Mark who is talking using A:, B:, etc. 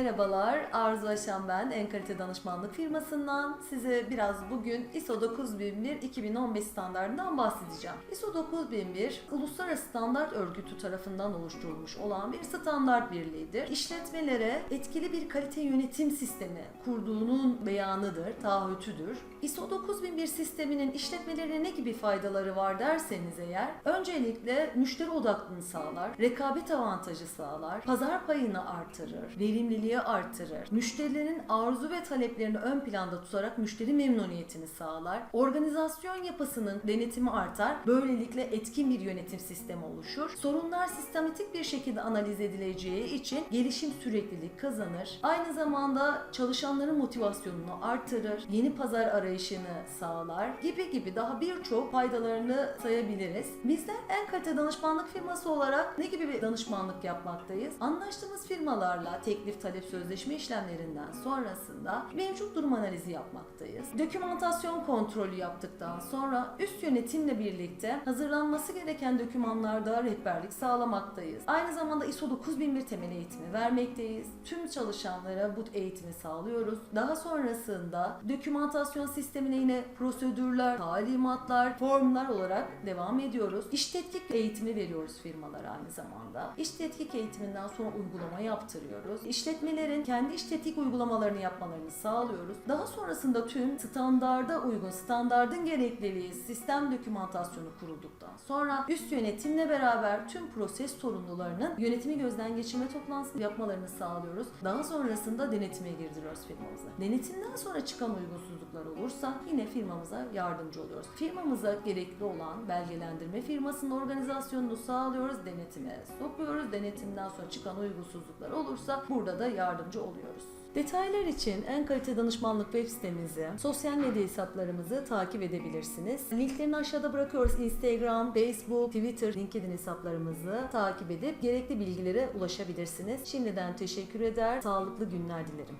A: Merhabalar, Arzu Aşan ben. En kalite danışmanlık firmasından size biraz bugün ISO 9001-2015 standartından bahsedeceğim. ISO 9001, Uluslararası Standart Örgütü tarafından oluşturulmuş olan bir standart birliğidir. İşletmelere etkili bir kalite yönetim sistemi kurduğunun beyanıdır, taahhütüdür. ISO 9001 sisteminin işletmelerine ne gibi faydaları var derseniz eğer, öncelikle müşteri odaklılığını sağlar, rekabet avantajı sağlar, pazar payını artırır, verimliliği artırır, müşterilerin arzu ve taleplerini ön planda tutarak müşteri memnuniyetini sağlar, organizasyon yapısının denetimi artar, böylelikle etkin bir yönetim sistemi oluşur, sorunlar sistematik bir şekilde analiz edileceği için gelişim süreklilik kazanır, aynı zamanda çalışanların motivasyonunu artırır, yeni pazar arayışını sağlar gibi gibi. Daha birçok faydalarını sayabiliriz. Bizler en kalite danışmanlık firması olarak ne gibi bir danışmanlık yapmaktayız? Anlaştığımız firmalarla teklif talep sözleşme işlemlerinden sonrasında mevcut durum analizi yapmaktayız. Dokümantasyon kontrolü yaptıktan sonra üst yönetimle birlikte hazırlanması gereken dokümanlarda rehberlik sağlamaktayız. Aynı zamanda ISO 9001 temel eğitimi vermekteyiz. Tüm çalışanlara bu eğitimi sağlıyoruz. Daha sonrasında dokümantasyon sistemine yine prosedürler, talimatlar, formlar olarak devam ediyoruz. İş tetkik eğitimi veriyoruz firmalara aynı zamanda. İş tetkik eğitiminden sonra uygulama yaptırıyoruz. İşletmelerin kendi iş tetkik uygulamalarını yapmalarını sağlıyoruz. Daha sonrasında tüm standarda uygun, standardın gerekliliği, sistem dokümantasyonu kurulduktan sonra üst yönetimle beraber tüm proses sorumlularının yönetimi gözden geçirme toplantısı yapmalarını sağlıyoruz. Daha sonrasında denetime girdiriyoruz firmamıza. Denetimden sonra çıkan uygunsuzluklar olursa yine firmamıza yardımcı oluyoruz. Firmamıza gerekli olan belgelendirme firmasının organizasyonunu sağlıyoruz, denetime sokuyoruz. Denetimden sonra çıkan uygunsuzluklar olursa burada da yardımcı oluyoruz. Detaylar için en kalite danışmanlık web sitemizi, sosyal medya hesaplarımızı takip edebilirsiniz. Linklerini aşağıda bırakıyoruz. Instagram, Facebook, Twitter, LinkedIn hesaplarımızı takip edip gerekli bilgilere ulaşabilirsiniz. Şimdiden teşekkür eder, sağlıklı günler dilerim.